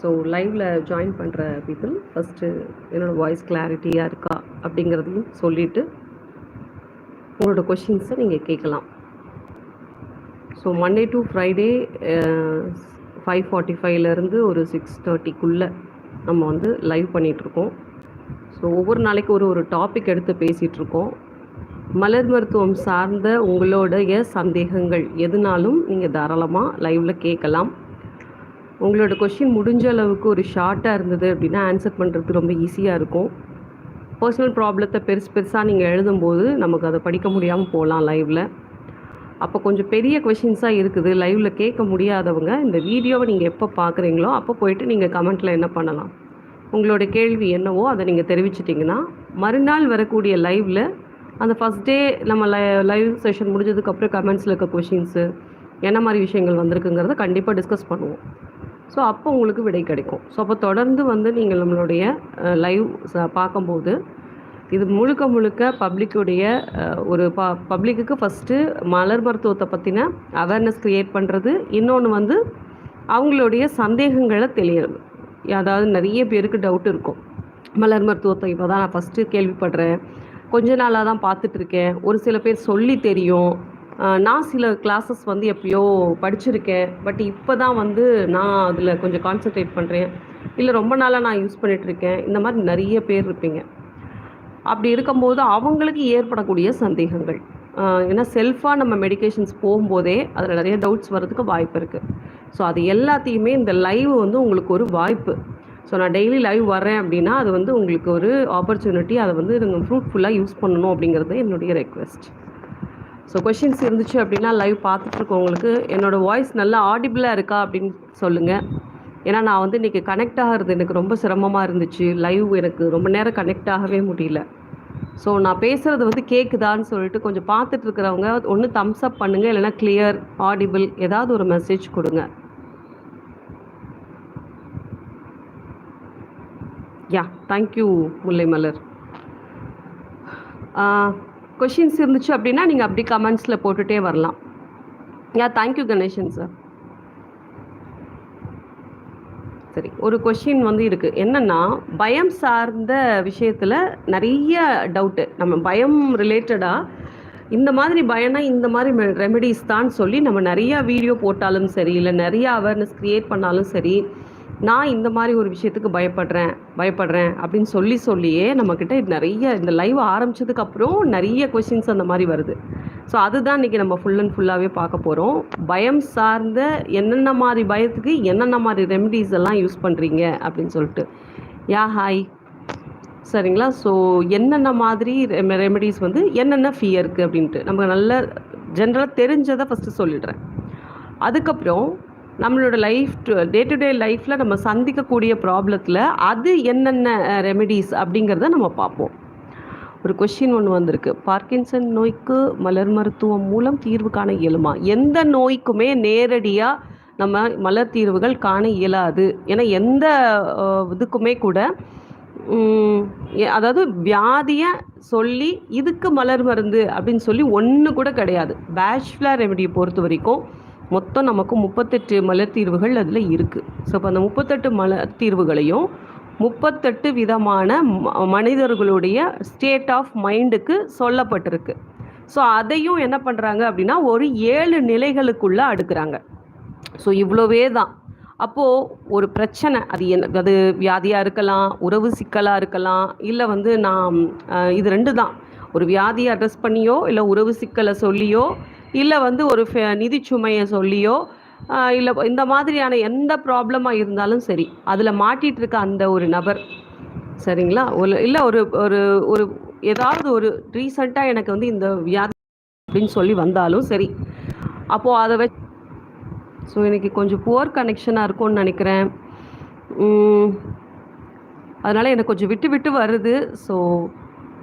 So லைவில் join பண்ணுற people first என்னோடய வாய்ஸ் கிளாரிட்டியாக இருக்கா அப்படிங்கிறதையும் சொல்லிவிட்டு உங்களோட கொஷின்ஸை நீங்கள் கேட்கலாம். So Monday to Friday five forty ஃபைவ்லேருந்து ஒரு சிக்ஸ் தேர்ட்டிக்குள்ளே நம்ம வந்து லைவ் பண்ணிகிட்ருக்கோம் ஸோ ஒவ்வொரு நாளைக்கு ஒரு ஒரு டாபிக் எடுத்து பேசிகிட்ருக்கோம் மலர் மருத்துவம் சார்ந்த உங்களோடைய சந்தேகங்கள் எதுனாலும் நீங்கள் தாராளமாக லைவில் கேட்கலாம். உங்களோட கொஷின் முடிஞ்ச அளவுக்கு ஒரு ஷார்ட்டாக இருந்தது அப்படின்னா ஆன்சர் பண்ணுறது ரொம்ப ஈஸியாக இருக்கும். பர்சனல் ப்ராப்ளத்தை பெருசு பெருசாக நீங்கள் எழுதும்போது நமக்கு அதை படிக்க முடியாமல் போகலாம் லைவில் அப்போ கொஞ்சம் பெரிய கொஷின்ஸாக இருக்குது. லைவில் கேட்க முடியாதவங்க இந்த வீடியோவை நீங்கள் எப்போ பார்க்குறீங்களோ அப்போ போயிட்டு நீங்கள் கமெண்ட்டில் என்ன பண்ணலாம். உங்களோட கேள்வி என்னவோ அதை நீங்கள் தெரிவிச்சிட்டிங்கன்னா மறுநாள் வரக்கூடிய லைவில் அந்த ஃபஸ்ட் டே நம்ம லை லைவ் செஷன் முடிஞ்சதுக்கப்புறம் கமெண்ட்ஸில் இருக்க கொஷின்ஸு என்ன மாதிரி விஷயங்கள் வந்திருக்குங்கிறத கண்டிப்பாக டிஸ்கஸ் பண்ணுவோம். ஸோ அப்போ உங்களுக்கு விடை கிடைக்கும். ஸோ அப்போ தொடர்ந்து வந்து நீங்கள் நம்மளுடைய லைவ் பார்க்கும்போது இது முழுக்க முழுக்க பப்ளிக்குடைய ஒரு ப பப்ளிக்குக்கு ஃபஸ்ட்டு மலர் மருத்துவத்தை பற்றின அவேர்னஸ் க்ரியேட் பண்ணுறது இன்னொன்று வந்து அவங்களுடைய சந்தேகங்களை தெளியறது. அதாவது நிறைய பேருக்கு டவுட் இருக்கும். மலர் மருத்துவத்தை இப்போ தான் நான் ஃபஸ்ட்டு கேள்விப்படுறேன். கொஞ்ச நாளாக தான் பார்த்துட்ருக்கேன் ஒரு சில பேர் சொல்லி தெரியும். நான் சில கிளாஸஸ் வந்து எப்பயோ படிச்சிருக்கேன். பட் இப்போ தான் வந்து நான் அதில் கொஞ்சம் கான்சென்ட்ரேட் பண்ணுறேன் இல்லை ரொம்ப நாளாக நான் யூஸ் பண்ணிகிட்ருக்கேன் இந்த மாதிரி நிறைய பேர் இருப்பீங்க. அப்படி இருக்கும்போது அவங்களுக்கு ஏற்படக்கூடிய சந்தேகங்கள். ஏன்னா செல்ஃபாக நம்ம மெடிக்கேஷன்ஸ் போகும்போதே அதில் நிறைய டவுட்ஸ் வர்றதுக்கு வாய்ப்பு இருக்குது ஸோ அது எல்லாத்தையுமே இந்த லைவ் வந்து உங்களுக்கு ஒரு வாய்ப்பு. ஸோ நான் டெய்லி லைவ் வரேன் அப்படின்னா அது வந்து உங்களுக்கு ஒரு ஆப்பர்ச்சுனிட்டி அதை வந்து நீங்கள் ஃப்ரூட்ஃபுல்லாக யூஸ் பண்ணணும் அப்படிங்கிறது என்னுடைய ரெக்வெஸ்ட் ஸோ கொஷின்ஸ் இருந்துச்சு அப்படின்னா லைவ் பார்த்துட்ருக்கவங்களுக்கு என்னோடய வாய்ஸ் நல்லா ஆடிபிளாக இருக்கா அப்படின்னு சொல்லுங்கள் ஏன்னா நான் வந்து இன்றைக்கி கனெக்ட் ஆகிறது எனக்கு ரொம்ப சிரமமாக இருந்துச்சு. லைவ் எனக்கு ரொம்ப நேரம் கனெக்ட் ஆகவே முடியல. ஸோ நான் பேசுகிறது வந்து கேட்குதான்னு சொல்லிட்டு கொஞ்சம் பார்த்துட்டு இருக்கிறவங்க ஒன்று தம்ஸ் அப் பண்ணுங்கள் இல்லைனா கிளியர் ஆடிபிள் ஏதாவது ஒரு மெசேஜ் கொடுங்க. யா தேங்க்யூ முல்லை மலர் கொஷின்ஸ் இருந்துச்சு அப்படின்னா நீங்கள் அப்படி கமெண்ட்ஸில் போட்டுகிட்டே வரலாம். யா தேங்க்யூ கணேஷன் சார் சரி ஒரு கொஷின் வந்து இருக்குது என்னென்னா பயம் சார்ந்த விஷயத்தில் நிறைய டவுட்டு நம்ம பயம் ரிலேட்டடாக இந்த மாதிரி பயம்னா இந்த மாதிரி ரெமெடிஸ் தான் சொல்லி நம்ம நிறையா வீடியோ போட்டாலும் சரி இல்லை நிறையா அவேர்னஸ் க்ரியேட் பண்ணாலும் சரி நான் இந்த மாதிரி ஒரு விஷயத்துக்கு பயப்படுறேன் பயப்படுறேன் அப்படின்னு சொல்லி சொல்லியே நம்மக்கிட்ட நிறைய இந்த லைவ் ஆரம்பிச்சதுக்கப்புறம் நிறைய கொஷின்ஸ் அந்த மாதிரி வருது. ஸோ அதுதான் இன்றைக்கி நம்ம ஃபுல் அண்ட் ஃபுல்லாகவே பார்க்க போகிறோம் பயம் சார்ந்த என்னென்ன மாதிரி பயத்துக்கு என்னென்ன மாதிரி ரெமடிஸ் எல்லாம் யூஸ் பண்ணுறீங்க அப்படின்னு சொல்லிட்டு. யா ஹாய் சரிங்களா? ஸோ என்னென்ன மாதிரி ரெமெடிஸ் வந்து என்னென்ன ஃபியருக்கு அப்படின்ட்டு. நம்ம நல்ல ஜென்ரலாக தெரிஞ்சதை ஃபஸ்ட்டு சொல்லிடுறேன். அதுக்கப்புறம் நம்மளோட லைஃப் டே டு டே லைஃப்பில் நம்ம சந்திக்கக்கூடிய ப்ராப்ளத்தில் அது என்னென்ன ரெமெடிஸ் அப்படிங்கிறத நம்ம பார்ப்போம். ஒரு கொஷின் ஒன்று வந்திருக்கு. பார்க்கின்சன் நோய்க்கு மலர் மருத்துவம் மூலம் தீர்வு காண இயலுமா? எந்த நோய்க்குமே நேரடியாக நம்ம மலர் தீர்வுகள் காண இயலாது. ஏன்னா எந்த இதுக்குமே கூட அதாவது வியாதியை சொல்லி இதுக்கு மலர் மருந்து அப்படின்னு சொல்லி ஒன்று கூட கிடையாது. பேச்சுலர் ரெமெடியை பொறுத்த வரைக்கும் மொத்தம் நமக்கு முப்பத்தெட்டு மலர் தீர்வுகள் அதில் இருக்குது ஸோ இப்போ அந்த முப்பத்தெட்டு மலர் தீர்வுகளையும் முப்பத்தெட்டு விதமான மனிதர்களுடைய ஸ்டேட் ஆஃப் மைண்டுக்கு சொல்லப்பட்டிருக்கு. ஸோ அதையும் என்ன பண்ணுறாங்க அப்படின்னா ஒரு ஏழு நிலைகளுக்குள்ளே அடுக்கிறாங்க. ஸோ இவ்வளோவே தான். அப்போது ஒரு பிரச்சனை அது என்ன அது வியாதியாக இருக்கலாம் உறவு சிக்கலாக இருக்கலாம் இல்லை வந்து நான் இது ரெண்டு தான். ஒரு வியாதியை அட்ரஸ் பண்ணியோ இல்லை உறவு சிக்கலை சொல்லியோ இல்லை வந்து ஒரு நிதி சுமையை சொல்லியோ இல்லை இந்த மாதிரியான எந்த ப்ராப்ளமாக இருந்தாலும் சரி அதில் மாட்டிகிட்டு இருக்க அந்த ஒரு நபர் சரிங்களா? ஒரு இல்லை ஒரு ஒரு ஒரு ஏதாவது ஒரு ரீசண்டாக எனக்கு வந்து இந்த வியாதி அப்படின்னு சொல்லி வந்தாலும் சரி அப்போது அதை வச்சு ஸோ எனக்கு கொஞ்சம் புவர் கனெக்ஷனாக இருக்கும்னு நினைக்கிறேன். அதனால் எனக்கு கொஞ்சம் விட்டு விட்டு வருது ஸோ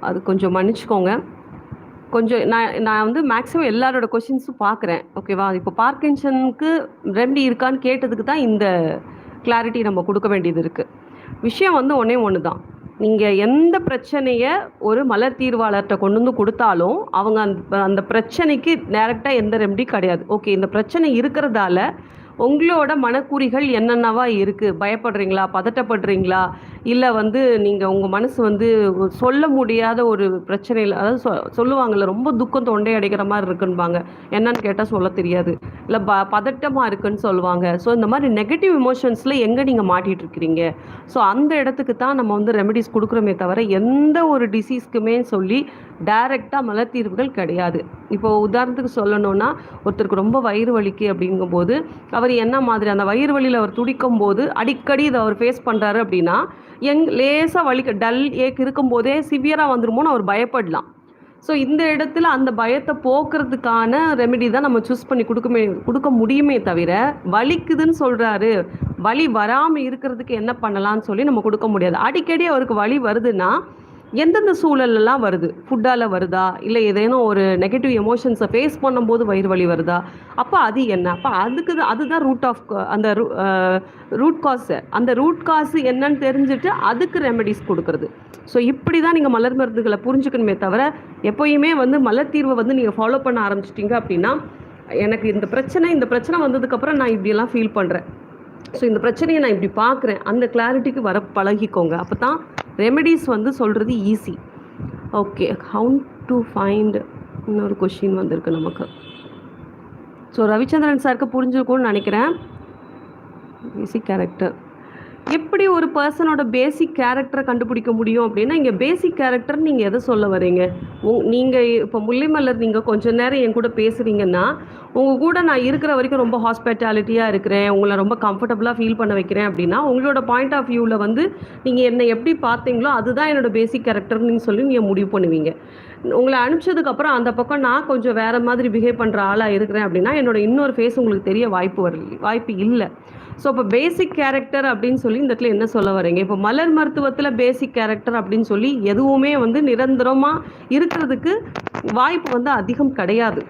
அது கொஞ்சம் மன்னிச்சுக்கோங்க. கொஞ்சம் நான் நான் வந்து மேக்ஸிமம் எல்லாரோட கொஷின்ஸும் பார்க்குறேன். ஓகேவா இப்போ பார்க்கின்சனுக்கு ரெமெடி இருக்கான்னு கேட்டதுக்கு தான் இந்த கிளாரிட்டி நம்ம கொடுக்க வேண்டியது இருக்குது விஷயம் வந்து ஒன்றே ஒன்று தான் நீங்கள் எந்த பிரச்சனையை ஒரு மலர் தீர்வாளர்கிட்ட கொண்டு வந்து கொடுத்தாலும் அவங்க அந்த அந்த பிரச்சனைக்கு டேரெக்டாக எந்த ரெமெடி கிடையாது. ஓகே இந்த பிரச்சனை இருக்கிறதால உங்களோட மனக்குறிகள் என்னென்னவா இருக்குது பயப்படுறீங்களா? பதட்டப்படுறீங்களா? இல்லை வந்து நீங்கள் உங்கள் மனசு வந்து சொல்ல முடியாத ஒரு பிரச்சனையில் அதாவது சொ சொல்லுவாங்கள்ல ரொம்ப துக்கம் தொண்டை அடைக்கிற மாதிரி இருக்குன்பாங்க. என்னன்னு கேட்டால் சொல்ல தெரியாது. இல்லை ப பதட்டமாக இருக்குன்னு சொல்லுவாங்க. ஸோ இந்த மாதிரி நெகட்டிவ் இமோஷன்ஸில் எங்கே நீங்கள் மாட்டிட்டு இருக்கிறீங்க? ஸோ அந்த இடத்துக்கு தான் நம்ம வந்து ரெமெடிஸ் கொடுக்குறோமே தவிர எந்த ஒரு டிசீஸ்க்குமே சொல்லி டைரெக்டாக மலத்தீர்வுகள் கிடையாது. இப்போ உதாரணத்துக்கு சொல்லணும்னா ஒருத்தருக்கு ரொம்ப வயிறு வலிக்கு அப்படிங்கும்போது அவர் என்ன மாதிரி அந்த வயிறு வலியில் அவர் துடிக்கும் போது அடிக்கடி இதை அவர் ஃபேஸ் பண்ணுறாரு அப்படின்னா எங் லேசாக வலிக்க டல் ஏக் இருக்கும்போதே சிவியராக வந்துருமோன்னு அவர் பயப்படலாம். ஸோ இந்த இடத்துல அந்த பயத்தை போக்குறதுக்கான ரெமெடி தான் நம்ம சூஸ் பண்ணி கொடுக்குமே கொடுக்க முடியுமே தவிர வலிக்குதுன்னு சொல்கிறாரு வலி வராமல் இருக்கிறதுக்கு என்ன பண்ணலான்னு சொல்லி நம்ம கொடுக்க முடியாது. அடிக்கடி அவருக்கு வலி வருதுன்னா எந்தெந்த சூழல்லாம் வருது? ஃபுட்டால் வருதா? இல்லை ஏதேனும் ஒரு நெகட்டிவ் எமோஷன்ஸை ஃபேஸ் பண்ணும்போது வயிறு வலி வருதா? அப்போ அது என்ன? அப்போ அதுக்கு தான் அதுதான் ரூட் ஆஃப் அந்த ரூட் காஸு அந்த ரூட் காசு என்னன்னு தெரிஞ்சுட்டு அதுக்கு ரெமெடிஸ் கொடுக்குறது. ஸோ இப்படி தான் நீங்கள் மலர் மருந்துகளை புரிஞ்சுக்கணுமே தவிர எப்போயுமே வந்து மலர் தீர்வை வந்து நீங்கள் ஃபாலோ பண்ண ஆரம்பிச்சிட்டிங்க அப்படின்னா எனக்கு இந்த பிரச்சனை இந்த பிரச்சனை வந்ததுக்கப்புறம் நான் இப்படியெல்லாம் ஃபீல் பண்ணுறேன் ஸோ இந்த பிரச்சனையை நான் இப்படி பார்க்குறேன். அந்த கிளாரிட்டிக்கு வர பழகிக்கோங்க. அப்போ தான் ரெமெடிஸ் வந்து சொல்கிறது easy okay how to find இன்னொரு கொஷின் வந்திருக்கு நமக்கு. ஸோ ரவிச்சந்திரன் சாருக்கு புரிஞ்சிருக்கும்னு நினைக்கிறேன். ஈஸி கேரக்டர் எப்படி ஒரு பர்சனோட பேசிக் கேரக்டரை கண்டுபிடிக்க முடியும் அப்படின்னா இங்கே பேசிக் கேரக்டர் நீங்கள் எதை சொல்ல வரீங்க உங் நீங்கள் இப்போ முல்லைமலர் நீங்கள் கொஞ்ச நேரம் என் கூட பேசுகிறீங்கன்னா உங்கள் கூட நான் இருக்கிற வரைக்கும் ரொம்ப ஹாஸ்பிட்டாலிட்டியாக இருக்கிறேன் உங்களை ரொம்ப கம்ஃபர்டபுளாக ஃபீல் பண்ண வைக்கிறேன் அப்படின்னா உங்களோட பாயிண்ட் ஆஃப் வியூவில் வந்து நீங்கள் என்னை எப்படி பார்த்தீங்களோ அதுதான் என்னோட பேசிக் கேரக்டர்னு சொல்லி நீங்கள் முடிவு பண்ணுவீங்க. உங்களை அனுப்பிச்சதுக்கப்புறம் அந்த பக்கம் நான் கொஞ்சம் வேறு மாதிரி பிஹேவ் பண்ணுற ஆளாக இருக்கிறேன் அப்படின்னா என்னோட இன்னொரு ஃபேஸ் உங்களுக்கு தெரிய வாய்ப்பு வரல வாய்ப்பு இல்லை. ஸோ இப்போ பேசிக் கேரக்டர் அப்படின்னு சொல்லி இந்த இடத்துல என்ன சொல்ல வரீங்க? இப்போ மலர் மருத்துவத்தில் பேசிக் கேரக்டர் அப்படின்னு சொல்லி எதுவுமே வந்து நிரந்தரமாக இருக்கிறதுக்கு வாய்ப்பு வந்து அதிகம் கிடையாது.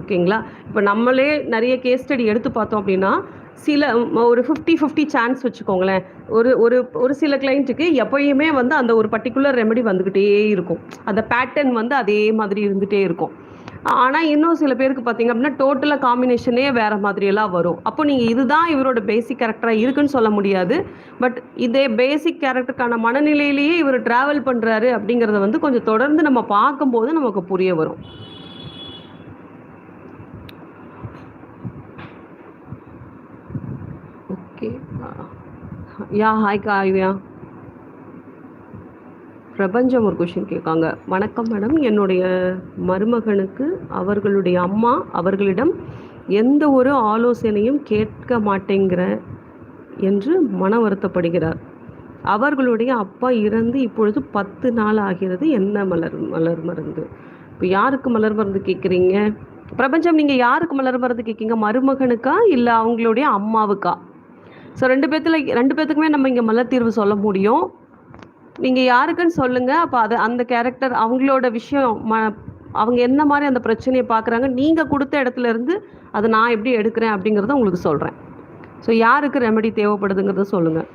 ஓகேங்களா? இப்போ நம்மளே நிறைய கேஸ் ஸ்டடி எடுத்து பார்த்தோம் அப்படின்னா சில ஒரு ஃபிஃப்டி ஃபிஃப்டி சான்ஸ் வச்சுக்கோங்களேன். ஒரு ஒரு ஒரு சில கிளைண்ட்டுக்கு எப்பயுமே வந்து அந்த ஒரு பர்டிகுலர் ரெமெடி வந்துக்கிட்டே இருக்கும். அந்த பேட்டர்ன் வந்து அதே மாதிரி இருந்துகிட்டே இருக்கும். ஆனால் இன்னும் சில பேருக்கு பார்த்தீங்க அப்படின்னா டோட்டலாக காம்பினேஷனே வேறு மாதிரியெல்லாம் வரும். அப்போ நீங்கள் இதுதான் இவரோட பேசிக் கேரக்டராக இருக்குன்னு சொல்ல முடியாது. பட் இதே பேசிக் கேரக்டருக்கான மனநிலையிலேயே இவர் ட்ராவல் பண்ணுறாரு அப்படிங்கிறத வந்து கொஞ்சம் தொடர்ந்து நம்ம பார்க்கும்போது நமக்கு புரிய வரும். ஓகே யா ஹாய் காய்யா பிரபஞ்சம் ஒரு கொஷின் கேட்காங்க. வணக்கம் மேடம் என்னுடைய மருமகனுக்கு அவர்களுடைய அம்மா அவர்களிடம் எந்த ஒரு ஆலோசனையும் கேட்க மாட்டேங்கிற என்று மன வருத்தப்படுகிறார். அவர்களுடைய அப்பா இறந்து இப்பொழுது பத்து நாள் ஆகிறது. என்ன மலர் மலர் மருந்து? இப்போ யாருக்கு மலர் மருந்து கேட்குறீங்க? பிரபஞ்சம் நீங்கள் யாருக்கு மலர் மருந்து கேட்கீங்க மருமகனுக்கா? இல்லை அவங்களுடைய அம்மாவுக்கா? ஸோ ரெண்டு பேர்த்தில் ரெண்டு பேர்த்துக்குமே நம்ம இங்கே மலர் தீர்வு சொல்ல முடியும். நீங்கள் யாருக்குன்னு சொல்லுங்கள் அப்போ அது அந்த கேரக்டர் அவங்களோட விஷயம் ம அவங்க என்ன மாதிரி அந்த பிரச்சனையை பார்க்குறாங்க நீங்கள் கொடுத்த இடத்துல இருந்து அதை நான் எப்படி எடுக்கிறேன் அப்படிங்கிறத உங்களுக்கு சொல்கிறேன் ஸோ யாருக்கு ரெமெடி தேவைப்படுதுங்கிறத சொல்லுங்கள்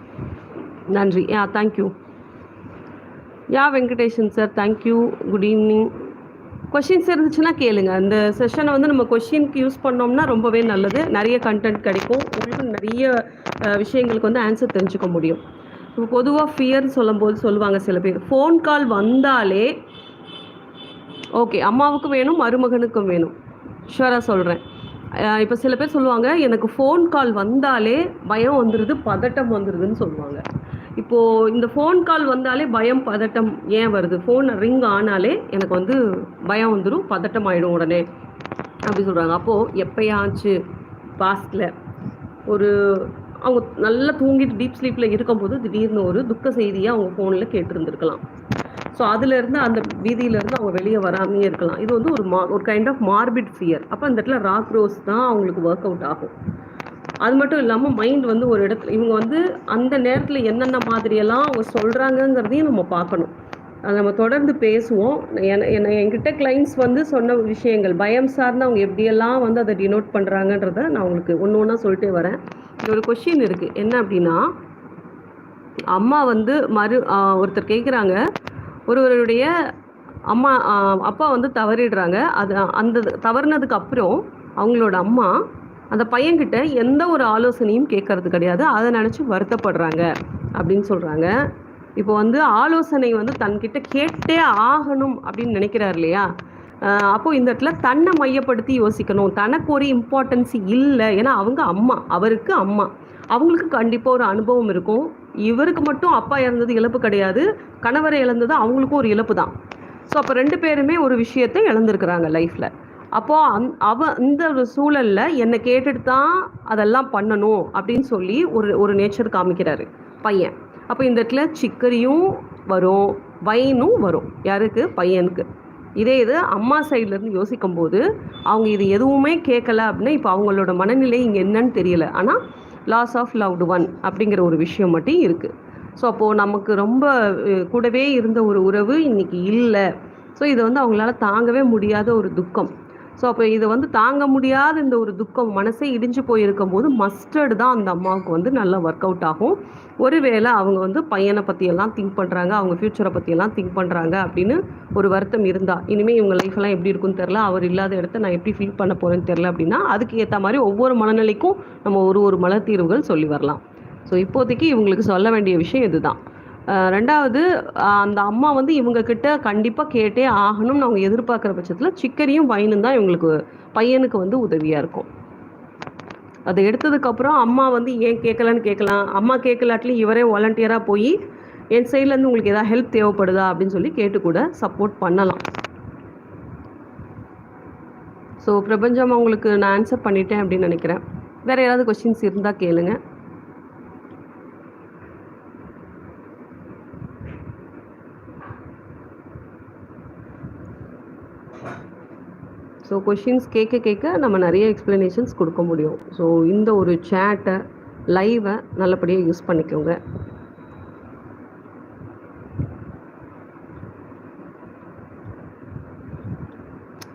நன்றி. Yeah thank you yeah Venkatesan sir thank you good evening questions இருந்துச்சுன்னா கேளுங்க. இந்த செஷனை வந்து நம்ம கொஷினுக்கு யூஸ் பண்ணோம்னா ரொம்பவே நல்லது. நிறைய கண்டென்ட் கிடைக்கும். உங்களுக்கு நிறைய விஷயங்களுக்கு வந்து ஆன்சர் தெரிஞ்சுக்க முடியும். பொதுவாக ஃபியர்னு சொல்லும்போது சொல்லுவாங்க சில பேர். ஃபோன் கால் வந்தாலே ஓகே அம்மாவுக்கும் வேணும் மருமகனுக்கும் வேணும். ஷுவராக சொல்கிறேன் இப்போ சில பேர் சொல்லுவாங்க எனக்கு ஃபோன் கால் வந்தாலே பயம் வந்துடுது பதட்டம் வந்துடுதுன்னு சொல்லுவாங்க. இப்போது இந்த ஃபோன் கால் வந்தாலே பயம் பதட்டம் ஏன் வருது? ஃபோன் ரிங் ஆனாலே எனக்கு வந்து பயம் வந்துடும் பதட்டம் ஆகிடும் உடனே. அப்படி சொல்கிறாங்க அப்போது எப்பயாச்சு பாஸ்டில் ஒரு அவங்க நல்லா தூங்கிட்டு டீப் ஸ்லீப்பில் இருக்கும்போது திடீர்னு ஒரு துக்க செய்தியை அவங்க ஃபோனில் கேட்டிருந்துருக்கலாம். ஸோ அதுலேருந்து அந்த வீதியிலேருந்து அவங்க வெளியே வராமையே இருக்கலாம். இது வந்து ஒரு மா ஒரு கைண்ட் ஆஃப் மார்பிட் ஃபியர் அப்போ அந்த இடத்துல ராக் ரோஸ் தான் அவங்களுக்கு ஒர்க் அவுட் ஆகும். அது மட்டும் இல்லாமல் மைண்ட் வந்து ஒரு இடத்துல இவங்க வந்து அந்த நேரத்தில் என்னென்ன மாதிரியெல்லாம் அவங்க சொல்கிறாங்கங்கிறதையும் நம்ம பார்க்கணும். நம்ம தொடர்ந்து பேசுவோம். என என்ன என்கிட்ட கிளைண்ட்ஸ் வந்து சொன்ன விஷயங்கள் பயம் சார்ந்து அவங்க எப்படியெல்லாம் வந்து அதை டினோட் பண்ணுறாங்கன்றத நான் உங்களுக்கு ஒன்று ஒன்றா சொல்லிட்டே வரேன். இது ஒரு கொஷின் இருக்குது என்ன அப்படின்னா அம்மா வந்து மறு ஒருத்தர் கேட்குறாங்க ஒருவருடைய அம்மா அப்பா வந்து தவறிடுறாங்க. அது அந்த தவறுனதுக்கு அப்புறம் அவங்களோட அம்மா அந்த பையன்கிட்ட எந்த ஒரு ஆலோசனையும் கேட்கறது கிடையாது. அதை நினச்சி வருத்தப்படுறாங்க அப்படின்னு சொல்கிறாங்க இப்போ வந்து ஆலோசனை வந்து தன்கிட்ட கேட்டே ஆகணும் அப்படின்னு நினைக்கிறார் இல்லையா? அப்போ இந்த இடத்துல தன்னை மையப்படுத்தி யோசிக்கணும். தனக்கு ஒரு இம்பார்ட்டன்ஸ் இல்லை. ஏன்னா அவங்க அம்மா. அவருக்கு அம்மா. அவங்களுக்கு கண்டிப்பாக ஒரு அனுபவம் இருக்கும். இவருக்கு மட்டும் அப்பா இறந்தது இழப்பு கிடையாது. கணவரை இழந்தது அவங்களுக்கும் ஒரு இழப்பு தான். ஸோ அப்போ ரெண்டு பேருமே ஒரு விஷயத்தை இழந்திருக்கிறாங்க லைஃப்பில் அப்போது அந் அவ இந்த ஒரு சூழலில் என்னை கேட்டுட்டு தான் அதெல்லாம் பண்ணணும் அப்படின்னு சொல்லி ஒரு ஒரு நேச்சர் காமிக்கிறாரு பையன். அப்போ இந்த இடத்துல சிக்கரியும் வரும் வைனும் வரும். யாருக்கு? பையனுக்கு. இதே இது அம்மா சைட்லேருந்து யோசிக்கும் போது அவங்க இது எதுவுமே கேட்கல அப்படின்னா இப்போ அவங்களோட மனநிலை இங்கே என்னன்னு தெரியல. ஆனால் லாஸ் ஆஃப் லவ்டு ஒன் அப்படிங்கிற ஒரு விஷயம் மட்டும் இருக்குது ஸோ அப்போது நமக்கு ரொம்ப கூடவே இருந்த ஒரு உறவு இன்னைக்கு இல்லை. ஸோ இதை வந்து அவங்களால தாங்கவே முடியாத ஒரு துக்கம். ஸோ அப்போ இதை வந்து தாங்க முடியாத இந்த ஒரு துக்கம் மனசே இடிஞ்சு போயிருக்கும் போது மஸ்டர்டு தான் அந்த அம்மாவுக்கு வந்து நல்லா ஒர்க் அவுட் ஆகும். ஒருவேளை அவங்க வந்து பையனை பற்றியெல்லாம் திங்க் பண்ணுறாங்க அவங்க ஃப்யூச்சரை பற்றியெல்லாம் திங்க் பண்ணுறாங்க அப்படின்னு ஒரு வருத்தம் இருந்தால் இனிமேல் இவங்க லைஃப்லாம் எப்படி இருக்குன்னு தெரில அவர் இல்லாத இடத்த நான் எப்படி ஃபீல் பண்ண போகிறேன்னு தெரில அப்படின்னா அதுக்கு ஏற்ற மாதிரி ஒவ்வொரு மனநிலைக்கும் நம்ம ஒரு ஒரு மலர் தீர்வுகள் சொல்லி வரலாம். ஸோ இப்போதைக்கு இவங்களுக்கு சொல்ல வேண்டிய விஷயம் இதுதான். ரெண்டாவது அந்த அம்மா வந்து இவங்க கிட்ட கண்டிப்பாக கேட்டே ஆகணும்னு அவங்க எதிர்பார்க்குற பட்சத்தில் சிக்கரியும் வைனும் தான் இவங்களுக்கு பையனுக்கு வந்து உதவியாக இருக்கும். அதை எடுத்ததுக்கப்புறம் அம்மா வந்து ஏன் கேட்கலன்னு கேட்கலாம் அம்மா கேட்கலாட்டிலும் இவரே வாலண்டியராக போய் என் சைட்லேருந்து உங்களுக்கு ஏதாவது ஹெல்ப் தேவைப்படுதா? அப்படின்னு சொல்லி கேட்டு கூட சப்போர்ட் பண்ணலாம். ஸோ பிரபஞ்சம் உங்களுக்கு நான் ஆன்சர் பண்ணிட்டேன் அப்படின்னு நினைக்கிறேன். வேறு ஏதாவது கொஷின்ஸ் இருந்தால் கேளுங்கள் ஸோ கொஷின்ஸ் கேட்க கேட்க நம்ம நிறைய எக்ஸ்ப்ளனேஷன்ஸ் கொடுக்க முடியும். ஸோ இந்த ஒரு சேட்டை லைவை நல்லபடியாக யூஸ் பண்ணிக்கோங்க.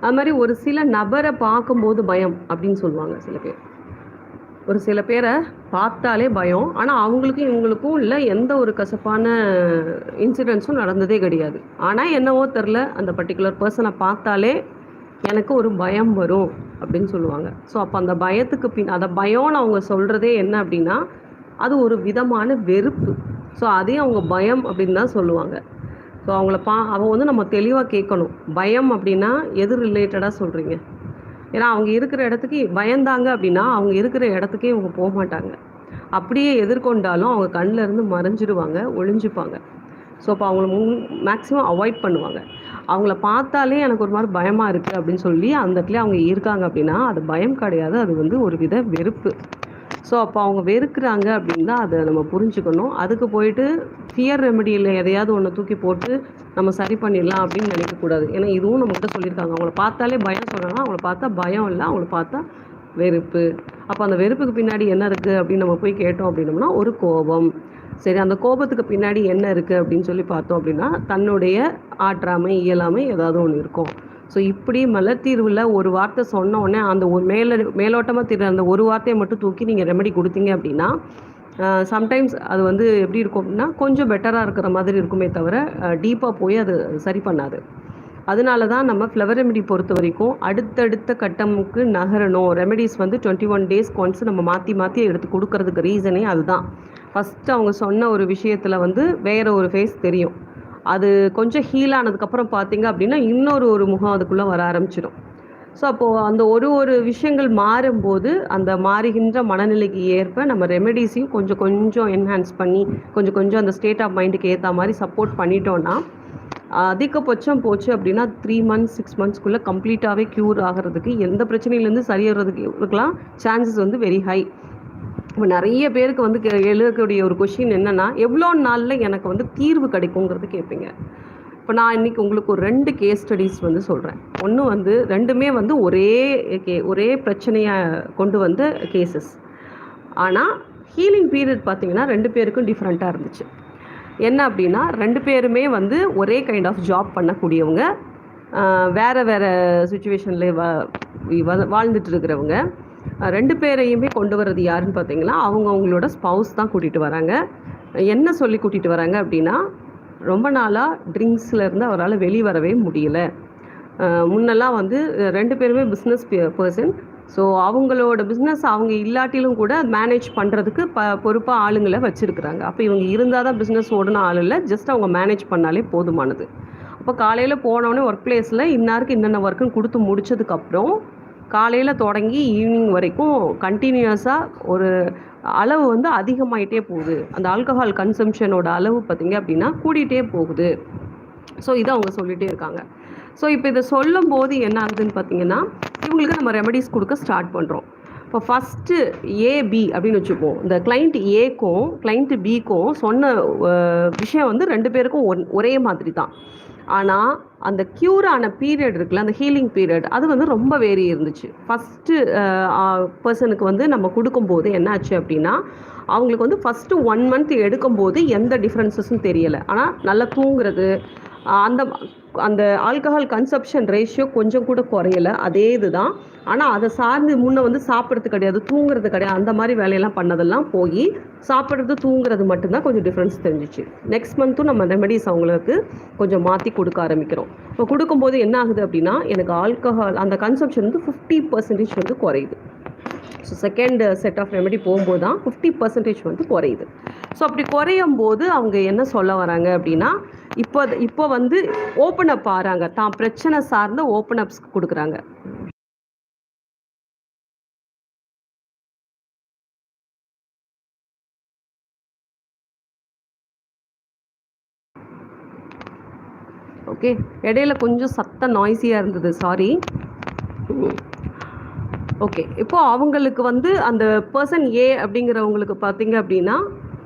அது மாதிரி ஒரு சில நபரை பார்க்கும்போது பயம் அப்படின்னு சொல்லுவாங்க சில பேர். ஒரு சில பேரை பார்த்தாலே பயம். ஆனால் அவங்களுக்கும் இவங்களுக்கும் இல்லை எந்த ஒரு கசப்பான இன்சிடென்ட்ஸும் நடந்ததே கிடையாது. ஆனால் என்னவோ தெரில அந்த பர்டிகுலர் பர்சனை பார்த்தாலே எனக்கு ஒரு பயம் வரும் அப்படின்னு சொல்லுவாங்க. ஸோ அப்போ அந்த பயத்துக்கு பின் அதை பயம்னு அவங்க சொல்கிறதே என்ன அப்படின்னா அது ஒரு விதமான வெறுப்பு. ஸோ அதையும் அவங்க பயம் அப்படின்னு தான் சொல்லுவாங்க. ஸோ அவங்கள பா அவங்க வந்து நம்ம தெளிவாக கேட்கணும். பயம் அப்படின்னா எது ரிலேட்டடாக சொல்கிறீங்க ஏன்னா அவங்க இருக்கிற இடத்துக்கு பயந்தாங்க அப்படின்னா அவங்க இருக்கிற இடத்துக்கே இவங்க போக மாட்டாங்க. அப்படியே எதிர்கொண்டாலும் அவங்க கண்ணில் இருந்து மறைஞ்சிடுவாங்க ஒளிஞ்சுப்பாங்க. ஸோ அப்போ அவங்கள மேக்ஸிமம் அவாய்ட் பண்ணுவாங்க. அவங்கள பார்த்தாலே எனக்கு ஒரு மாதிரி பயமாக இருக்குது அப்படின்னு சொல்லி அந்த இடத்துல அவங்க இருக்காங்க அப்படின்னா அது பயம் கிடையாது. அது வந்து ஒரு வித வெறுப்பு. ஸோ அப்போ அவங்க வெறுக்கிறாங்க அப்படின்னு தான் அதை நம்ம புரிஞ்சுக்கணும். அதுக்கு போயிட்டு ஃபியர் ரெமெடியில் எதையாவது ஒன்று தூக்கி போட்டு நம்ம சரி பண்ணிடலாம் அப்படின்னு நினைக்கக்கூடாது ஏன்னா இதுவும் நம்மகிட்ட சொல்லியிருக்காங்க. அவங்கள பார்த்தாலே பயம் சொன்னாங்கன்னா அவங்கள பார்த்தா பயம் இல்லை. அவங்கள பார்த்தா வெறுப்பு. அப்போ அந்த வெறுப்புக்கு பின்னாடி என்ன இருக்குது அப்படின்னு நம்ம போய் கேட்டோம் அப்படின்னோம்னா ஒரு கோபம். சரி அந்த கோபத்துக்கு பின்னாடி என்ன இருக்குது அப்படின்னு சொல்லி பார்த்தோம் அப்படின்னா தன்னுடைய ஆற்றாமை இயலாமை ஏதாவது ஒன்று இருக்கும். ஸோ இப்படி மலத்தீர்வில் ஒரு வார்த்தை சொன்ன உடனே அந்த ஒரு மேல மேலோட்டமாக தெரியுற அந்த ஒரு வார்த்தையை மட்டும் தூக்கி நீங்கள் ரெமெடி கொடுத்தீங்க அப்படின்னா சம்டைம்ஸ் அது வந்து எப்படி இருக்கும் அப்படின்னா கொஞ்சம் பெட்டராக இருக்கிற மாதிரி இருக்குமே தவிர டீப்பாக போய் அது சரி பண்ணாது. அதனால தான் நம்ம ஃப்ளவர் ரெமெடி பொறுத்த வரைக்கும் அடுத்தடுத்த கட்டமுக்கு நகரணும். ரெமெடிஸ் வந்து டுவெண்ட்டி ஒன் டேஸ் ஒன்ஸ் நம்ம மாற்றி மாற்றி எடுத்து கொடுக்கறதுக்கு ரீசனே அதுதான். ஃபஸ்ட்டு அவங்க சொன்ன ஒரு விஷயத்தில் வந்து வேற ஒரு ஃபேஸ் தெரியும். அது கொஞ்சம் ஹீல் ஆனதுக்கப்புறம் பார்த்தீங்க அப்படின்னா இன்னொரு ஒரு முகம் அதுக்குள்ளே வர ஆரம்பிச்சிடும். ஸோ அப்போது அந்த ஒரு ஒரு விஷயங்கள் மாறும்போது அந்த மாறுகின்ற மனநிலைக்கு ஏற்ப நம்ம ரெமெடிஸையும் கொஞ்சம் கொஞ்சம் என்ஹான்ஸ் பண்ணி கொஞ்சம் கொஞ்சம் அந்த ஸ்டேட் ஆஃப் மைண்டுக்கு ஏற்ற மாதிரி சப்போர்ட் பண்ணிட்டோன்னா அதிகபட்சம் போச்சு அப்படின்னா த்ரீ மந்த்ஸ் சிக்ஸ் மந்த்ஸ்க்குள்ளே கம்ப்ளீட்டாகவே க்யூர் ஆகிறதுக்கு எந்த பிரச்சனையிலேருந்து சரியாகிறதுக்கு இருக்கலாம் சான்சஸ் வந்து வெரி ஹை இப்போ நிறைய பேருக்கு வந்து எழுதக்கூடிய ஒரு கொஷின் என்னென்னா எவ்வளோ நாளில் எனக்கு வந்து தீர்வு கிடைக்குங்கிறது கேட்பீங்க இப்போ நான் இன்னைக்கு உங்களுக்கு ஒரு ரெண்டு கேஸ் ஸ்டடீஸ் வந்து சொல்கிறேன் ஒன்று வந்து ரெண்டுமே வந்து ஒரே கே ஒரே பிரச்சனையை கொண்டு வந்த கேசஸ் ஆனால் ஹீலிங் பீரியட் பார்த்தீங்கன்னா ரெண்டு பேருக்கும் டிஃப்ரெண்ட்டாக இருந்துச்சு. என்ன அப்படின்னா ரெண்டு பேருமே வந்து ஒரே கைண்ட் ஆஃப் ஜாப் பண்ணக்கூடியவங்க. வேறு வேறு சுச்சுவேஷனில் வ வாழ்ந்துட்டு இருக்கிறவங்க. ரெண்டு பேரையுமே கொண்டு வர்றது யாருன்னு பார்த்தீங்கன்னா அவங்க அவங்களோட ஸ்பவுஸ் தான் கூட்டிகிட்டு வராங்க. என்ன சொல்லி கூட்டிகிட்டு வராங்க அப்படின்னா ரொம்ப நாளாக ட்ரிங்க்ஸ்லேருந்து அவரால் வெளியே வரவே முடியல. முன்னெல்லாம் வந்து ரெண்டு பேருமே பிஸ்னஸ் பர்சன் ஸோ அவங்களோட பிஸ்னஸ் அவங்க இல்லாட்டிலும் கூட மேனேஜ் பண்ணுறதுக்கு ப பொறுப்பாக ஆளுங்களை வச்சுருக்குறாங்க. அப்போ இவங்க இருந்தால் தான் பிஸ்னஸ் ஓடுன ஆள் இல்லை ஜஸ்ட் அவங்க மேனேஜ் பண்ணாலே போதுமானது. அப்போ காலையில் போனோடனே ஒர்க் பிளேஸில் இன்னாருக்கு என்னென்ன ஒர்க்குன்னு கொடுத்து முடிச்சதுக்கப்புறம் காலையில் தொடங்கி ஈவினிங் வரைக்கும் கண்டினியூஸாக ஒரு அளவு வந்து அதிகமாயிட்டே போகுது. அந்த ஆல்கஹால் கன்சம்ஷனோட அளவு பார்த்தீங்க அப்படின்னா கூடிட்டே போகுது. ஸோ இதை அவங்க சொல்லிகிட்டே இருக்காங்க. ஸோ இப்போ இதை சொல்லும் போது என்ன ஆகுதுன்னு பார்த்தீங்கன்னா இவங்களுக்கு நம்ம ரெமடிஸ் கொடுக்க ஸ்டார்ட் பண்ணுறோம் இப்போ ஃபஸ்ட்டு ஏபி அப்படின்னு வச்சுப்போம். இந்த கிளைண்ட் ஏக்கும் கிளைண்ட்டு பிக்கும் சொன்ன விஷயம் வந்து ரெண்டு பேருக்கும் ஒன் ஒரே மாதிரி தான் ஆனால் அந்த க்யூர் ஆன பீரியட் இருக்குல்ல அந்த ஹீலிங் பீரியட் அது வந்து ரொம்ப வேரி இருந்துச்சு. ஃபஸ்ட்டு பர்சனுக்கு வந்து நம்ம கொடுக்கும்போது என்னாச்சு அப்படின்னா அவங்களுக்கு வந்து ஃபஸ்ட்டு ஒன் மந்த் எடுக்கும்போது எந்த டிஃப்ரென்சஸும் தெரியலை. ஆனால் நல்லா தூங்குறது அந்த அந்த ஆல்கஹால் கன்சப்ஷன் ரேஷியோ கொஞ்சம் கூட குறையலை. அதே இதுதான். ஆனால் அதை சார்ந்து முன்னே வந்து சாப்பிட்றது கிடையாது தூங்குறது கிடையாது. அந்த மாதிரி வேலையெல்லாம் பண்ணதெல்லாம் போய் சாப்பிட்றது தூங்குறது மட்டும்தான் கொஞ்சம் டிஃப்ரென்ஸ் தெரிஞ்சிச்சு. நெக்ஸ்ட் மந்த்தும் நம்ம ரெமெடிஸ் அவங்களுக்கு கொஞ்சம் மாற்றி கொடுக்க ஆரம்பிக்கிறோம். இப்போ கொடுக்கும்போது என்ன ஆகுது அப்படின்னா எனக்கு ஆல்கஹால் அந்த கன்சப்ஷன் வந்து ஃபிஃப்டி பர்சன்டேஜ் வந்து குறையுது. So second set of remedy போகும்போது தான் ஃபிஃப்டி பர்சன்டேஜ் வந்து குறையுது. ஸோ அப்படி குறையும் போது அவங்க என்ன சொல்ல வராங்க அப்படின்னா இப்போ இப்போ வந்து ஓப்பன் அப் ஆறாங்க. தான் பிரச்சனை சார்ந்த ஓப்பன் அப்ஸ் கொடுக்குறாங்க. ஓகே இடையில கொஞ்சம் சத்தம் நாய்ஸியாக இருந்தது. சாரி ஓகே இப்போ அவங்களுக்கு வந்து அந்த பர்சன் ஏ அப்படிங்கிறவங்களுக்கு பார்த்தீங்க அப்படின்னா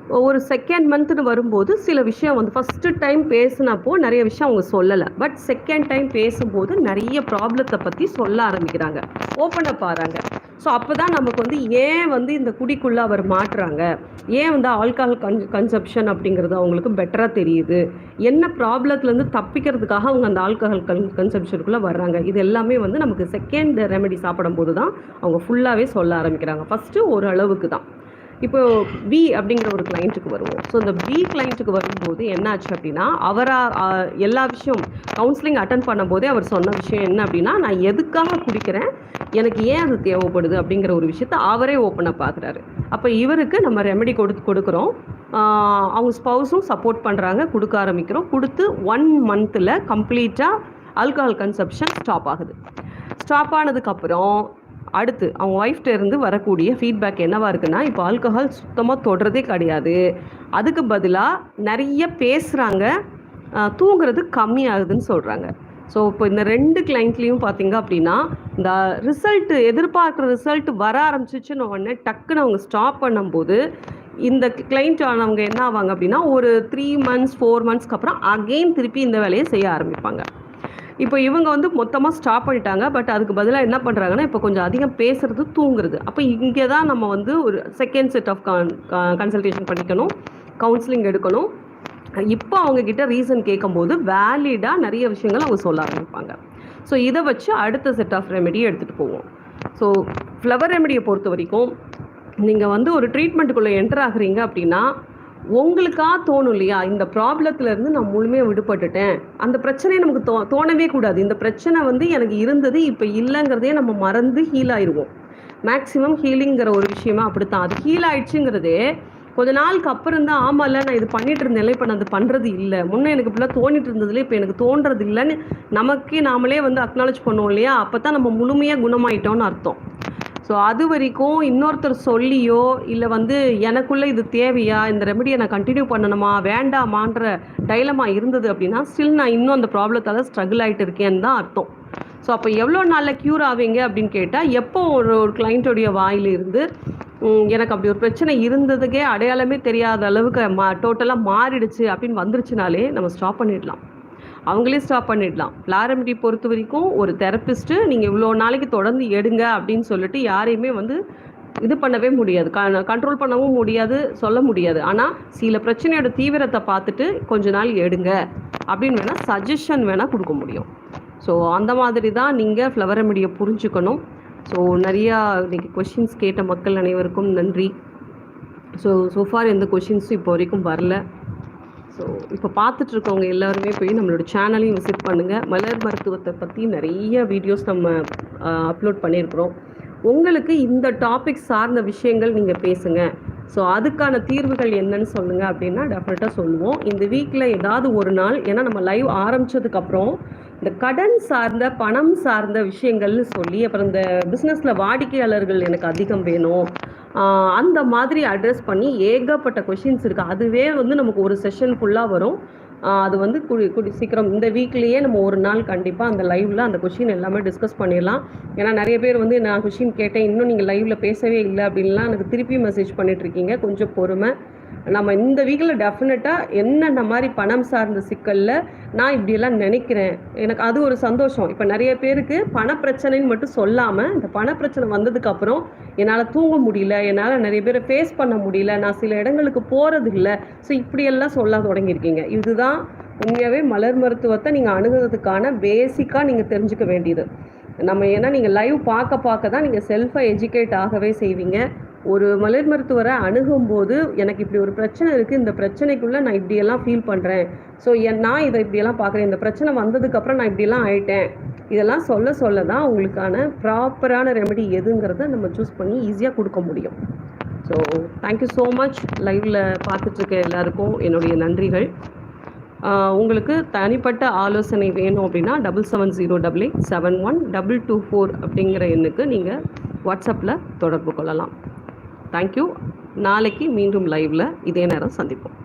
ஒரு செகண்ட் மந்த்னு வரும்போது சில விஷயம் வந்து ஃபஸ்ட்டு டைம் பேசினப்போ நிறைய விஷயம் அவங்க சொல்லலை. பட் செகண்ட் டைம் பேசும்போது நிறைய ப்ராப்ளத்தை பற்றி சொல்ல ஆரம்பிக்கிறாங்க. ஓப்பன் அப் ஆகிறாங்க. ஸோ அப்போ தான் நமக்கு வந்து ஏன் வந்து இந்த குடிக்குள்ளே அவர் மாட்டுறாங்க ஏன் வந்து ஆல்கஹால் கன் கன்சப்ஷன் அப்படிங்கிறது அவங்களுக்கு பெட்டராக தெரியுது? என்ன ப்ராப்ளத்துலேருந்து தப்பிக்கிறதுக்காக அவங்க அந்த ஆல்கஹால் கன் கன்சப்ஷனுக்குள்ளே வர்றாங்க? இது எல்லாமே வந்து நமக்கு செகண்ட் ரெமெடி சாப்பிடும்போது தான் அவங்க ஃபுல்லாகவே சொல்ல ஆரம்பிக்கிறாங்க. ஃபஸ்ட்டு ஒரு அளவுக்கு தான் இப்போ பி அப்படிங்கிற ஒரு கிளைண்ட்டுக்கு வருவோம். ஸோ இந்த பி கிளைண்ட்டுக்கு வரும்போது என்னாச்சு அப்படின்னா அவராக எல்லா விஷயம் கவுன்சிலிங் அட்டன் பண்ணும்போதே அவர் சொன்ன விஷயம் என்ன அப்படின்னா நான் எதுக்காக குடிக்கிறேன்? எனக்கு ஏன் அது தேவைப்படுது அப்படிங்கிற ஒரு விஷயத்த அவரே ஓப்பனாக பார்க்குறாரு அப்போ இவருக்கு நம்ம ரெமெடி கொடுத்து கொடுக்குறோம். அவங்க ஸ்பவுஸும் சப்போர்ட் பண்ணுறாங்க கொடுக்க ஆரம்பிக்கிறோம். கொடுத்து ஒன் மந்தில் கம்ப்ளீட்டாக ஆல்கஹால் கன்சப்ஷன் ஸ்டாப் ஆகுது. ஸ்டாப் ஆனதுக்கப்புறம் அடுத்து அவங்க ஒய்ஃப்ட இருந்து வரக்கூடிய ஃபீட்பேக் என்னவா இருக்குன்னா இப்போ ஆல்கஹால் சுத்தமாக தொடுறதே கிடையாது. அதுக்கு பதிலாக நிறைய பேசுகிறாங்க தூங்குறது கம்மியாகுதுன்னு சொல்கிறாங்க ஸோ இப்போ இந்த ரெண்டு கிளைண்ட்லேயும் பார்த்தீங்க அப்படின்னா இந்த ரிசல்ட்டு எதிர்பார்க்குற ரிசல்ட் வர ஆரம்பிச்சிச்சுன்னு உடனே டக்குன்னு அவங்க ஸ்டாப் பண்ணும்போது இந்த கிளைண்ட் ஆனவங்க என்ன ஆவாங்க அப்படின்னா ஒரு த்ரீ மந்த்ஸ் ஃபோர் மந்த்ஸ்க்கு அப்புறம் அகெயின் திருப்பி இந்த வேலையை செய்ய ஆரம்பிப்பாங்க. இப்போ இவங்க வந்து மொத்தமாக ஸ்டாப் பண்ணிட்டாங்க பட் அதுக்கு பதிலாக என்ன பண்ணுறாங்கன்னா இப்போ கொஞ்சம் அதிகம் பேசுறது தூங்குறது. அப்போ இங்கே தான் நம்ம வந்து ஒரு செகண்ட் செட் ஆஃப் கன்சல்டேஷன் பண்ணிக்கணும் கவுன்சிலிங் எடுக்கணும். இப்போ அவங்க கிட்ட ரீசன் கேட்கும்போது வேலிடாக நிறைய விஷயங்கள் அவங்க சொல்ல ஆரம்பிப்பாங்க. ஸோ இதை வச்சு அடுத்த செட் ஆஃப் ரெமெடி எடுத்துகிட்டு போவோம். ஸோ ஃப்ளவர் ரெமெடியை பொறுத்த வரைக்கும் நீங்கள் வந்து ஒரு ட்ரீட்மெண்ட்டுக்குள்ளே என்டர் ஆகுறீங்க அப்படின்னா உங்களுக்கா தோணும் இல்லையா? இந்த ப்ராப்ளத்துலேருந்து நான் முழுமையாக விடுபட்டுட்டேன். அந்த பிரச்சனையை நமக்கு தோ தோணவே கூடாது. இந்த பிரச்சனை வந்து எனக்கு இருந்தது இப்போ இல்லைங்கிறதே நம்ம மறந்து ஹீல் ஆயிடுவோம் மேக்ஸிமம் ஹீலிங்கிற ஒரு விஷயமா அப்படித்தான். அது ஹீல் ஆயிடுச்சுங்கிறதே கொஞ்ச நாளுக்கு அப்புறம் தான் ஆமாம்ல நான் இது பண்ணிட்டு இருந்தேன். இப்போ நான் அது பண்ணுறது இல்லை. முன்னே எனக்கு இப்படிலாம் தோணிட்டு இருந்ததுல இப்போ எனக்கு தோன்றது இல்லைன்னு நமக்கே நாமளே வந்து அக்னாலேஜ் பண்ணுவோம் இல்லையா? அப்போ தான் நம்ம முழுமையாக குணமாயிட்டோம்னு அர்த்தம். ஸோ அது வரைக்கும் இன்னொருத்தர் சொல்லியோ இல்லை வந்து எனக்குள்ளே இது தேவையா? இந்த ரெமடியை நான் கண்டினியூ பண்ணணுமா? வேண்டாமான்ற டைலமா இருந்தது அப்படின்னா ஸ்டில் நான் இன்னும் அந்த ப்ராப்ளத்தால் ஸ்ட்ரகிள் ஆகிட்டு இருக்கேன்னு தான் அர்த்தம். ஸோ அப்போ எவ்வளோ நாளில் க்யூர் ஆவீங்க அப்படின்னு கேட்டால் எப்போ ஒரு ஒரு கிளைண்ட்டோடைய வாயிலிருந்து எனக்கு அப்படி ஒரு பிரச்சனை இருந்ததுக்கே அடையாளமே தெரியாத அளவுக்கு மா டோட்டலாக மாறிடுச்சு அப்படின்னு வந்துருச்சுனாலே நம்ம ஸ்டாப் பண்ணிடலாம். அவங்களே ஸ்டாப் பண்ணிடலாம். பிளாரமிட்டி பொறுத்த வரைக்கும் ஒரு தெரப்பிஸ்ட்டு நீங்கள் இவ்வளோ நாளைக்கு தொடர்ந்து எடுங்க அப்படின்னு சொல்லிட்டு யாரையுமே வந்து இது பண்ணவே முடியாது. கண்ட்ரோல் பண்ணவும் முடியாது சொல்ல முடியாது. ஆனால் சில பிரச்சனையோட தீவிரத்தை பார்த்துட்டு கொஞ்ச நாள் எடுங்க அப்படின்னு வேணால் சஜஷன் வேணால் கொடுக்க முடியும். ஸோ அந்த மாதிரி தான் நீங்கள் ஃப்ளவர் ரெமடியை புரிஞ்சுக்கணும். ஸோ நிறையா இன்னைக்கு கொஷின்ஸ் கேட்ட மக்கள் அனைவருக்கும் நன்றி. ஸோ சோஃபார் எந்த கொஷின்ஸும் இப்போ வரைக்கும் வரல. ஸோ இப்போ பார்த்துட்ருக்கவங்க எல்லாருமே போய் நம்மளோட சேனலையும் விசிட் பண்ணுங்கள் மலர் மருத்துவத்தை பற்றி நிறைய வீடியோஸ் நம்ம அப்லோட் பண்ணியிருக்கிறோம். உங்களுக்கு இந்த டாபிக் சார்ந்த விஷயங்கள் நீங்கள் பேசுங்க. ஸோ அதுக்கான தீர்வுகள் என்னன்னு சொல்லுங்கள் அப்படின்னா டெஃபினட்டாக சொல்லுவோம். இந்த வீக்கில் ஏதாவது ஒரு நாள் ஏன்னா நம்ம லைவ் ஆரம்பித்ததுக்கப்புறம் இந்த கடன் சார்ந்த பணம் சார்ந்த விஷயங்கள்னு சொல்லி அப்புறம் இந்த பிஸ்னஸில் வாடிக்கையாளர்கள் எனக்கு அதிகம் வேணும். அந்த மாதிரி அட்ரஸ் பண்ணி ஏகப்பட்ட கொஷின்ஸ் இருக்குது அதுவே வந்து நமக்கு ஒரு செஷன் ஃபுல்லாக வரும். அது வந்து குடி குடி சீக்கிரம் இந்த வீக்லேயே நம்ம ஒரு நாள் கண்டிப்பாக அந்த லைவில் அந்த கொஷின் எல்லாமே டிஸ்கஸ் பண்ணிடலாம். ஏன்னா நிறைய பேர் வந்து நான் கொஷின் கேட்டேன் இன்னும் நீங்கள் லைவில் பேசவே இல்லை அப்படின்லாம் எனக்கு திருப்பி மெசேஜ் பண்ணிகிட்ருக்கீங்க இருக்கீங்க. கொஞ்சம் பொறுமை. நம்ம இந்த வீக்கில் டெஃபினட்டாக என்னென்ன மாதிரி பணம் சார்ந்த சிக்கலில் நான் இப்படியெல்லாம் நினைக்கிறேன். எனக்கு அது ஒரு சந்தோஷம். இப்போ நிறைய பேருக்கு பணப்பிரச்சனைன்னு மட்டும் சொல்லாமல் இந்த பணப்பிரச்சனை வந்ததுக்கப்புறம் என்னால் தூங்க முடியல என்னால் நிறைய பேரை ஃபேஸ் பண்ண முடியல நான் சில இடங்களுக்கு போகிறது இல்லை. ஸோ இப்படியெல்லாம் சொல்ல தொடங்கியிருக்கீங்க. இதுதான் உண்மையாகவே மலர் மருத்துவத்தை நீங்கள் அணுகிறதுக்கான பேசிக்காக நீங்கள் தெரிஞ்சுக்க வேண்டியது. நம்ம ஏன்னா நீங்கள் லைவ் பார்க்க பார்க்க தான் நீங்கள் செல்ஃபாக எஜுகேட் ஆகவே செய்வீங்க. ஒரு மலர் மருத்துவரை அணுகும்போது எனக்கு இப்படி ஒரு பிரச்சனை இருக்குது இந்த பிரச்சனைக்குள்ளே நான் இப்படியெல்லாம் ஃபீல் பண்ணுறேன் ஸோ என் நான் இதை இப்படியெல்லாம் பார்க்குறேன். இந்த பிரச்சனை வந்ததுக்கப்புறம் நான் இப்படியெல்லாம் ஆயிட்டேன். இதெல்லாம் சொல்ல சொல்ல தான் உங்களுக்கான ப்ராப்பரான ரெமெடி எதுங்கிறத நம்ம சூஸ் பண்ணி ஈஸியாக கொடுக்க முடியும். ஸோ தேங்க்யூ ஸோ மச் லைவில் பார்த்துட்ருக்க எல்லாருக்கும் என்னுடைய நன்றிகள். உங்களுக்கு தனிப்பட்ட ஆலோசனை வேணும் அப்படின்னா double seven zero double eight seven one double two four அப்படிங்கிற எண்ணுக்கு நீங்கள் வாட்ஸ்அப்பில் தொடர்பு கொள்ளலாம். தேங்க்யூ நாளைக்கு மீண்டும் லைவில் இதே நேரம் சந்திப்போம்.